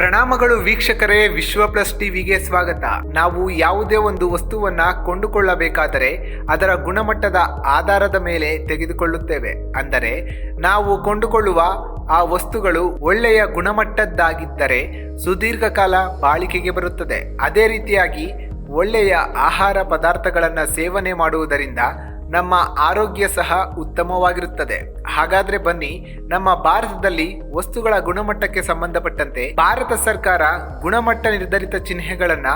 ಪ್ರಣಾಮಗಳು ವೀಕ್ಷಕರೇ, ವಿಶ್ವ ಪ್ಲಸ್ ಟಿವಿಗೆ ಸ್ವಾಗತ. ನಾವು ಯಾವುದೇ ಒಂದು ವಸ್ತುವನ್ನ ಕೊಂಡುಕೊಳ್ಳಬೇಕಾದರೆ ಅದರ ಗುಣಮಟ್ಟದ ಆಧಾರದ ಮೇಲೆ ತೆಗೆದುಕೊಳ್ಳುತ್ತೇವೆ. ಅಂದರೆ ನಾವು ಕೊಂಡುಕೊಳ್ಳುವ ಆ ವಸ್ತುಗಳು ಒಳ್ಳೆಯ ಗುಣಮಟ್ಟದ್ದಾಗಿದ್ದರೆ ಸುದೀರ್ಘ ಕಾಲ ಬಾಳಿಕೆಗೆ ಬರುತ್ತದೆ. ಅದೇ ರೀತಿಯಾಗಿ ಒಳ್ಳೆಯ ಆಹಾರ ಪದಾರ್ಥಗಳನ್ನು ಸೇವನೆ ಮಾಡುವುದರಿಂದ ನಮ್ಮ ಆರೋಗ್ಯ ಸಹ ಉತ್ತಮವಾಗಿರುತ್ತದೆ. ಹಾಗಾದ್ರೆ ಬನ್ನಿ, ನಮ್ಮ ಭಾರತದಲ್ಲಿ ವಸ್ತುಗಳ ಗುಣಮಟ್ಟಕ್ಕೆ ಸಂಬಂಧಪಟ್ಟಂತೆ ಭಾರತ ಸರ್ಕಾರ ಗುಣಮಟ್ಟ ನಿರ್ಧರಿತ ಚಿಹ್ನೆಗಳನ್ನ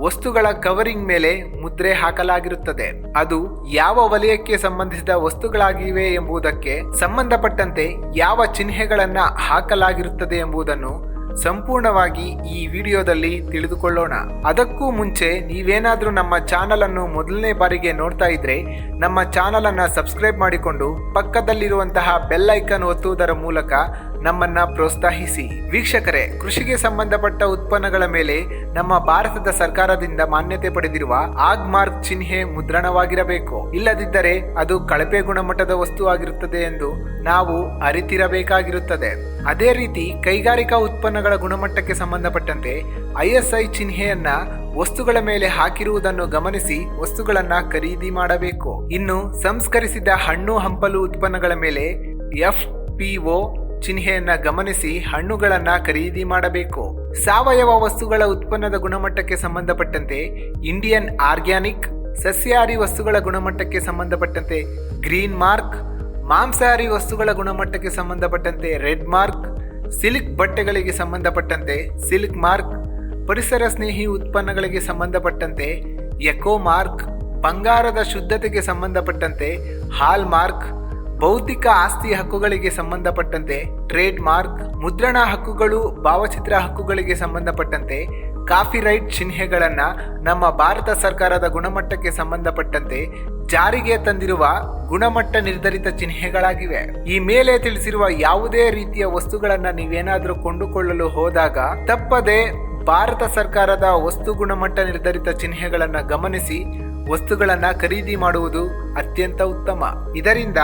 ವಸ್ತುಗಳ ಕವರಿಂಗ್ ಮೇಲೆ ಮುದ್ರೆ ಹಾಕಲಾಗಿರುತ್ತದೆ. ಅದು ಯಾವ ವಲಯಕ್ಕೆ ಸಂಬಂಧಿಸಿದ ವಸ್ತುಗಳಾಗಿವೆ ಎಂಬುದಕ್ಕೆ ಸಂಬಂಧಪಟ್ಟಂತೆ ಯಾವ ಚಿಹ್ನೆಗಳನ್ನ ಹಾಕಲಾಗಿರುತ್ತದೆ ಎಂಬುದನ್ನು ಸಂಪೂರ್ಣವಾಗಿ ಈ ವಿಡಿಯೋದಲ್ಲಿ ತಿಳಿದುಕೊಳ್ಳೋಣ. ಅದಕ್ಕೂ ಮುಂಚೆ ನೀವೇನಾದರೂ ನಮ್ಮ ಚಾನಲ್ ಅನ್ನು ಮೊದಲನೇ ಬಾರಿಗೆ ನೋಡ್ತಾ ಇದ್ರೆ ನಮ್ಮ ಚಾನಲ್ ಅನ್ನ ಸಬ್ಸ್ಕ್ರೈಬ್ ಮಾಡಿಕೊಂಡು ಪಕ್ಕದಲ್ಲಿರುವಂತಹ ಬೆಲ್ ಐಕನ್ ಒತ್ತುವುದರ ಮೂಲಕ ನಮ್ಮನ್ನ ಪ್ರೋತ್ಸಾಹಿಸಿ. ವೀಕ್ಷಕರೇ, ಕೃಷಿಗೆ ಸಂಬಂಧಪಟ್ಟ ಉತ್ಪನ್ನಗಳ ಮೇಲೆ ನಮ್ಮ ಭಾರತದ ಸರ್ಕಾರದಿಂದ ಮಾನ್ಯತೆ ಪಡೆದಿರುವ ಆಗ್ ಮಾರ್ಕ್ ಚಿಹ್ನೆ ಮುದ್ರಣವಾಗಿರಬೇಕು. ಇಲ್ಲದಿದ್ದರೆ ಅದು ಕಳಪೆ ಗುಣಮಟ್ಟದ ವಸ್ತು ಆಗಿರುತ್ತದೆ ಎಂದು ನಾವು ಅರಿತಿರಬೇಕಾಗಿರುತ್ತದೆ. ಅದೇ ರೀತಿ ಕೈಗಾರಿಕಾ ಉತ್ಪನ್ನಗಳ ಗುಣಮಟ್ಟಕ್ಕೆ ಸಂಬಂಧಪಟ್ಟಂತೆ ಐಎಸ್ಐ ಚಿಹ್ನೆಯನ್ನ ವಸ್ತುಗಳ ಮೇಲೆ ಹಾಕಿರುವುದನ್ನು ಗಮನಿಸಿ ವಸ್ತುಗಳನ್ನ ಖರೀದಿ ಮಾಡಬೇಕು. ಇನ್ನು ಸಂಸ್ಕರಿಸಿದ ಹಣ್ಣು ಹಂಪಲು ಉತ್ಪನ್ನಗಳ ಮೇಲೆ ಎಫ್ ಪಿಒ ಚಿಹ್ನೆಯನ್ನ ಗಮನಿಸಿ ಹಣ್ಣುಗಳನ್ನ ಖರೀದಿ ಮಾಡಬೇಕು. ಸಾವಯವ ವಸ್ತುಗಳ ಉತ್ಪನ್ನದ ಗುಣಮಟ್ಟಕ್ಕೆ ಸಂಬಂಧಪಟ್ಟಂತೆ ಇಂಡಿಯನ್ ಆರ್ಗ್ಯಾನಿಕ್, ಸಸ್ಯಾಹಾರಿ ವಸ್ತುಗಳ ಗುಣಮಟ್ಟಕ್ಕೆ ಸಂಬಂಧಪಟ್ಟಂತೆ ಗ್ರೀನ್ ಮಾರ್ಕ್, ಮಾಂಸಾಹಾರಿ ವಸ್ತುಗಳ ಗುಣಮಟ್ಟಕ್ಕೆ ಸಂಬಂಧಪಟ್ಟಂತೆ ರೆಡ್ ಮಾರ್ಕ್, ಸಿಲ್ಕ್ ಬಟ್ಟೆಗಳಿಗೆ ಸಂಬಂಧಪಟ್ಟಂತೆ ಸಿಲ್ಕ್ ಮಾರ್ಕ್, ಪರಿಸರ ಸ್ನೇಹಿ ಉತ್ಪನ್ನಗಳಿಗೆ ಸಂಬಂಧಪಟ್ಟಂತೆ ಎಕೋ ಮಾರ್ಕ್, ಬಂಗಾರದ ಶುದ್ಧತೆಗೆ ಸಂಬಂಧಪಟ್ಟಂತೆ ಹಾಲ್ ಮಾರ್ಕ್ ಬೌದ್ಧಿಕ ಆಸ್ತಿ ಹಕ್ಕುಗಳಿಗೆ ಸಂಬಂಧಪಟ್ಟಂತೆ ಟ್ರೇಡ್ ಮಾರ್ಕ್ ಮುದ್ರಣ ಹಕ್ಕುಗಳು, ಭಾವಚಿತ್ರ ಹಕ್ಕುಗಳಿಗೆ ಸಂಬಂಧಪಟ್ಟಂತೆ ಕಾಫಿರೈಟ್ ಚಿಹ್ನೆಗಳನ್ನ ನಮ್ಮ ಭಾರತ ಸರ್ಕಾರದ ಗುಣಮಟ್ಟಕ್ಕೆ ಸಂಬಂಧಪಟ್ಟಂತೆ ಜಾರಿಗೆ ತಂದಿರುವ ಗುಣಮಟ್ಟ ನಿರ್ಧರಿತ ಚಿಹ್ನೆಗಳಾಗಿವೆ. ಈ ಮೇಲೆ ತಿಳಿಸಿರುವ ಯಾವುದೇ ರೀತಿಯ ವಸ್ತುಗಳನ್ನ ನೀವೇನಾದರೂ ಕೊಂಡುಕೊಳ್ಳಲು ಹೋದಾಗ ತಪ್ಪದೆ ಭಾರತ ಸರ್ಕಾರದ ವಸ್ತು ಗುಣಮಟ್ಟ ನಿರ್ಧರಿತ ಚಿಹ್ನೆಗಳನ್ನು ಗಮನಿಸಿ ವಸ್ತುಗಳನ್ನು ಖರೀದಿ ಮಾಡುವುದು ಅತ್ಯಂತ ಉತ್ತಮ. ಇದರಿಂದ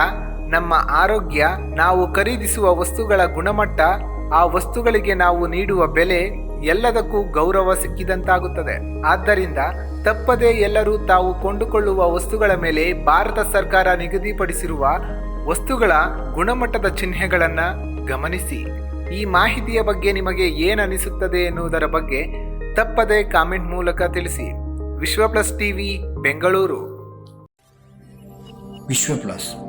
ನಮ್ಮ ಆರೋಗ್ಯ, ನಾವು ಖರೀದಿಸುವ ವಸ್ತುಗಳ ಗುಣಮಟ್ಟ, ಆ ವಸ್ತುಗಳಿಗೆ ನಾವು ನೀಡುವ ಬೆಲೆ ಎಲ್ಲದಕ್ಕೂ ಗೌರವ ಸಿಕ್ಕಿದಂತಾಗುತ್ತದೆ. ಆದ್ದರಿಂದ ತಪ್ಪದೇ ಎಲ್ಲರೂ ತಾವು ಕೊಂಡುಕೊಳ್ಳುವ ವಸ್ತುಗಳ ಮೇಲೆ ಭಾರತ ಸರ್ಕಾರ ನಿಗದಿಪಡಿಸಿರುವ ವಸ್ತುಗಳ ಗುಣಮಟ್ಟದ ಚಿಹ್ನೆಗಳನ್ನು ಗಮನಿಸಿ. ಈ ಮಾಹಿತಿಯ ಬಗ್ಗೆ ನಿಮಗೆ ಏನನಿಸುತ್ತದೆ ಎನ್ನುವುದರ ಬಗ್ಗೆ ತಪ್ಪದೇ ಕಾಮೆಂಟ್ ಮೂಲಕ ತಿಳಿಸಿ. ವಿಶ್ವ ಪ್ಲಸ್ ಟಿವಿ, ಬೆಂಗಳೂರು. ವಿಶ್ವ ಪ್ಲಸ್